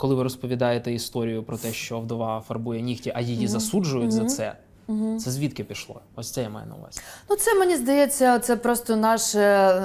коли ви розповідаєте історію про те, що вдова фарбує нігті, а її засуджують за це, це звідки пішло? Ось це я маю на увазі. Ну, це мені здається, це просто наше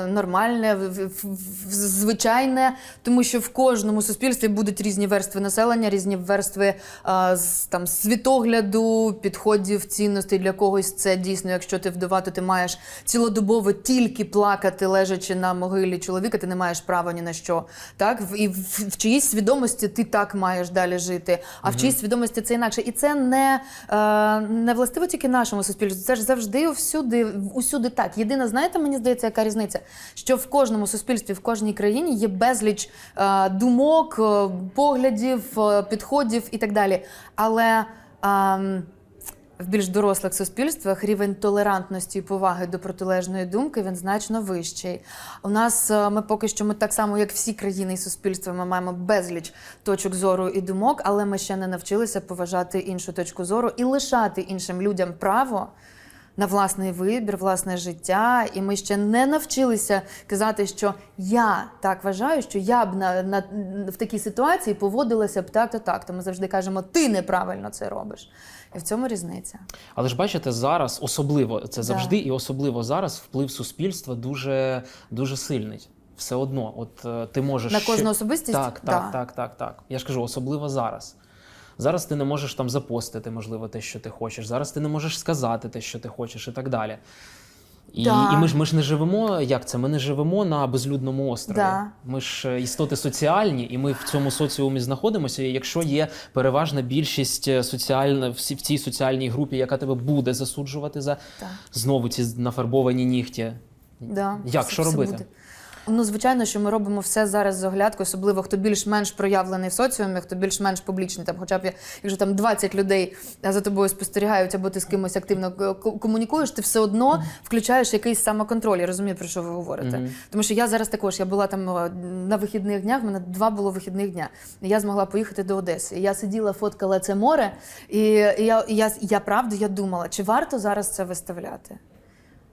нормальне, в- в- звичайне, тому що в кожному суспільстві будуть різні верстви населення, різні верстви а, там, світогляду, підходів, цінностей. Для когось це дійсно, якщо ти вдова, то ти маєш цілодобово тільки плакати, лежачи на могилі чоловіка, ти не маєш права ні на що. Так? І в, в чиїсь свідомості ти так маєш далі жити, а в чиїсь свідомості це інакше. І це не, е, не властиво тільки нашому суспільству. Це ж завжди всюди, усюди так. Єдина, знаєте, мені здається, яка різниця? Що в кожному суспільстві, в кожній країні є безліч е, думок, е, поглядів, е, підходів і так далі. Але. ем, в більш дорослих суспільствах рівень толерантності і поваги до протилежної думки він значно вищий. У нас е, ми поки що ми так само, як всі країни і суспільства, ми маємо безліч точок зору і думок, але ми ще не навчилися поважати іншу точку зору і лишати іншим людям право. На власний вибір, власне життя, і ми ще не навчилися казати, що я так вважаю, що я б на, на в такій ситуації поводилася б так, то так. То ми завжди кажемо, ти неправильно це робиш. І в цьому різниця. Але ж бачите, зараз особливо це Да. завжди, і особливо зараз вплив суспільства дуже, дуже сильний. Все одно, от е, ти можеш На кожну особистість? Так, Да. так, так, так, так. Я ж кажу, особливо зараз. Зараз ти не можеш там запостити, можливо, те, що ти хочеш. Зараз ти не можеш сказати те, що ти хочеш, і так далі. І, Да. і ми ж ми ж не живемо. Як це? Ми не живемо на безлюдному острові. Да. Ми ж е, істоти соціальні, і ми в цьому соціумі знаходимося. І якщо є переважна більшість е, соціальна в в цій соціальній групі, яка тебе буде засуджувати за Так. знову ці нафарбовані нігті. Да, Як, це що все робити? буде. Ну, звичайно, що ми робимо все зараз з оглядкою, особливо хто більш-менш проявлений в соціумі, хто більш-менш публічний. Там, хоча б якщо там 20 людей за тобою спостерігають, або ти з кимось активно к- комунікуєш, ти все одно включаєш якийсь самоконтроль. Я розумію, про що ви говорите. Мгм. Тому що я зараз також я була там е, на вихідних днях. в мене два було вихідних дня. І я змогла поїхати до Одеси. Я сиділа, фоткала це море, і, я, і я, я правда я думала, чи варто зараз це виставляти.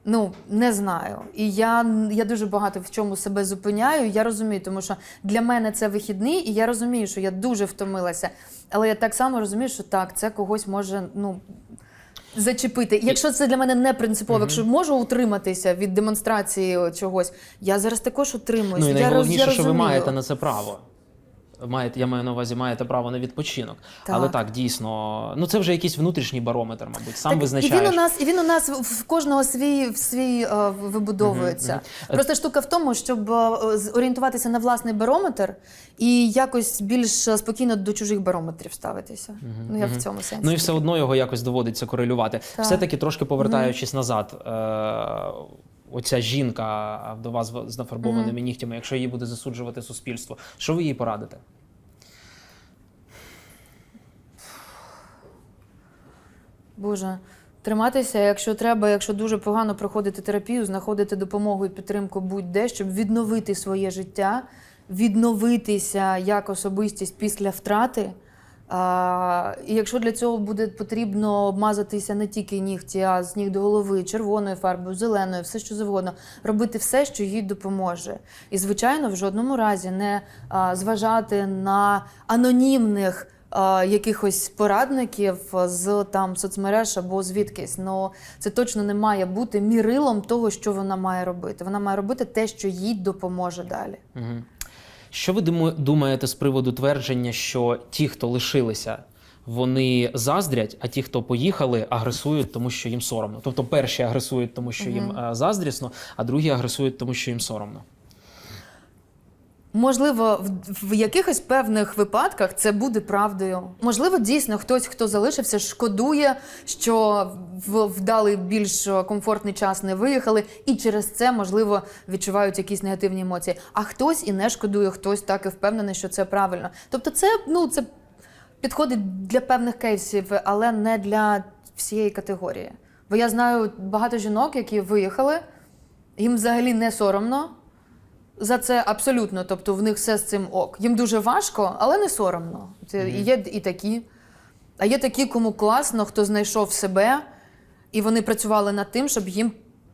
Ну, не знаю. І я, я дуже багато в чому себе зупиняю. Я розумію, тому що для мене це вихідний, і я розумію, що я дуже втомилася. Але я так само розумію, що так, це когось може ну, зачепити. Якщо це для мене не принципово, якщо можу утриматися від демонстрації чогось, я зараз також утримуюся. Ну і я найголовніше, я що ви маєте на це право. Маєте, я маю на увазі, маєте право на відпочинок. Так. Але так, дійсно, ну це вже якийсь внутрішній барометр, мабуть. Сам Так, визначаєш. І він у нас, і він у нас в кожного свій, в свій е, вибудовується. Мгм, мгм. Просто штука в тому, щоб е, орієнтуватися на власний барометр і якось більш е, спокійно до чужих барометрів ставитися. Ну я в цьому сенсі. Ну і все одно його якось доводиться корелювати. Так. Все-таки трошки повертаючись назад, е- оця жінка вдова з з нафарбованими нігтями, якщо її буде засуджувати суспільство, що ви їй порадите? Боже. Триматися, якщо треба, якщо дуже погано проходити терапію, знаходити допомогу і підтримку будь-де, щоб відновити своє життя, відновитися як особистість після втрати. І якщо для цього буде потрібно обмазатися не тільки нігті, а з ніг до голови, червоною фарбою, зеленою, все що завгодно, робити все, що їй допоможе. І, звичайно, в жодному разі не а, зважати на анонімних а, якихось порадників з там соцмереж або звідкись. Ну це точно не має бути мірилом того, що вона має робити. Вона має робити те, що їй допоможе далі. Угу. Що ви думаєте з приводу твердження, що ті, хто лишилися, вони заздрять, а ті, хто поїхали, агресують, тому що їм соромно. Тобто перші агресують, тому що їм е, заздрісно, а другі агресують, тому що їм соромно. Можливо, в, в якихось певних випадках це буде правдою. Можливо, дійсно хтось, хто залишився, шкодує, що в вдалий більш комфортний час не виїхали, і через це можливо відчувають якісь негативні емоції. А хтось і не шкодує, хтось так і впевнений, що це правильно. Тобто, це ну це підходить для певних кейсів, але не для всієї категорії. Бо я знаю багато жінок, які виїхали, їм взагалі не соромно. За це абсолютно, тобто в них все з цим ок. Їм дуже важко, але не соромно. Це і є і такі. А є такі, кому класно, хто знайшов себе, і вони працювали над тим, щоб їм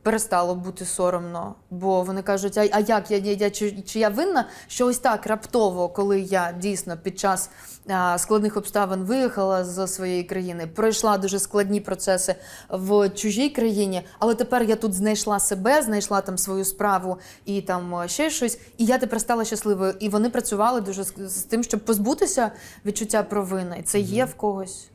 перестало бути соромно. Бо вони кажуть, а, а як я, я, я чи, чи я винна, що ось так раптово, коли я дійсно під час а, складних обставин виїхала з своєї країни, пройшла дуже складні процеси в чужій країні, але тепер я тут знайшла себе, знайшла там свою справу і там ще щось, і я тепер стала щасливою. І вони працювали дуже з, з тим, щоб позбутися відчуття провини. Це є в когось.